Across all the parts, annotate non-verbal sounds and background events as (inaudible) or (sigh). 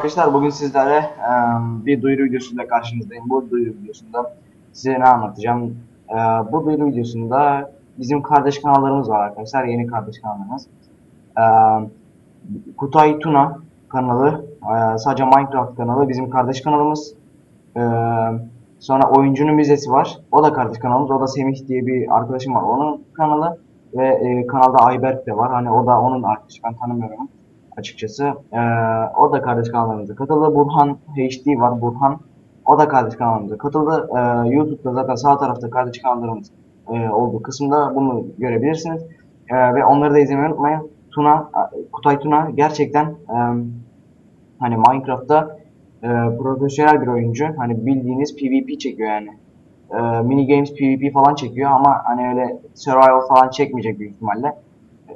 arkadaşlar. Bugün sizlere e, bir duyuru videosuyla karşınızdayım. Bu duyuru videosunda size ne anlatacağım? E, bu duyuru videosunda bizim kardeş kanallarımız var arkadaşlar. Yeni kardeş kanallarımız. E, Kutay Tuna kanalı, e, sadece Minecraft kanalı bizim kardeş kanalımız. E, sonra Oyuncunun Müzesi var. O da kardeş kanalımız. O da Semih diye bir arkadaşım var. Onun kanalı. Ve e, kanalda Ayberk de var. Hani o da onun arkadaşı. Ben tanımıyorum açıkçası. Ee, o da kardeş kanallarımıza katıldı. Burhan HD var. Burhan. O da kardeş kanalımıza katıldı. Ee, YouTube'da zaten sağ tarafta kardeş kanallarımız e, olduğu kısımda bunu görebilirsiniz. Ee, ve onları da izlemeyi unutmayın. Tuna, Kutay Tuna gerçekten e, hani Minecraft'ta e, profesyonel bir oyuncu. Hani bildiğiniz PvP çekiyor yani. E, mini games PvP falan çekiyor ama hani öyle survival falan çekmeyecek büyük ihtimalle.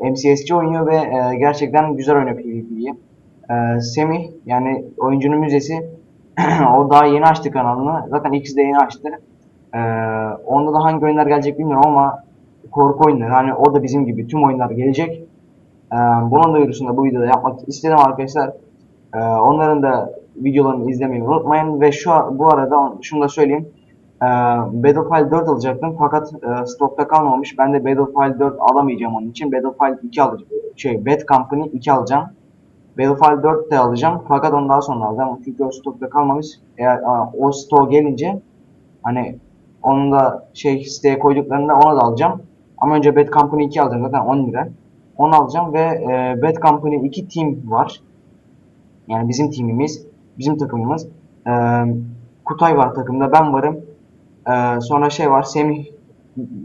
MCS'ci oynuyor ve e, gerçekten güzel oynuyor PvP'yi. E, Semih yani oyuncunun müzesi (clears throat) o daha yeni açtı kanalını. Zaten ikisi de yeni açtı. E, onda da hangi oyunlar gelecek bilmiyorum ama korku oyunları. Hani o da bizim gibi tüm oyunlar gelecek. E, bunun duyurusunu da bu videoda yapmak istedim arkadaşlar. E, onların da videolarını izlemeyi unutmayın ve şu bu arada şunu da söyleyeyim. Ee, Battlefield 4 alacaktım fakat e, stokta kalmamış. Ben de Battlefield 4 alamayacağım onun için. Battlefield 2 alacağım. Şey, Bad Company 2 alacağım. Battlefield 4 de alacağım fakat onu daha sonra alacağım. Çünkü o stokta kalmamış. Eğer a, o stok gelince hani onu da şey siteye koyduklarında onu da alacağım. Ama önce Bad Company 2 alacağım zaten 10 lira. Onu alacağım ve e, Bad Company 2 team var. Yani bizim timimiz, bizim takımımız. E, Kutay var takımda, ben varım. Ee, sonra şey var, Semih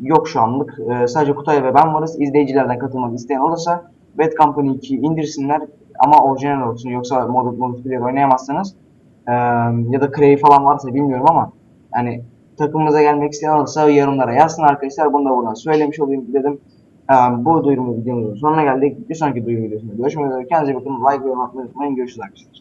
yok şu anlık. Ee, sadece Kutay ve ben varız. İzleyicilerden katılmak isteyen olursa Bad Company 2 indirsinler ama orijinal olsun. Yoksa mod multiplayer oynayamazsınız. Ee, ya da Cray falan varsa bilmiyorum ama yani takımımıza gelmek isteyen olursa yorumlara yazsın arkadaşlar. Bunu da buradan söylemiş olayım dedim. Ee, bu duyurumu videomuzun sonuna geldik. Bir sonraki duyuru videosunda görüşmek üzere. Kendinize bakın. Like ve yorum atmayı unutmayın. Görüşürüz arkadaşlar.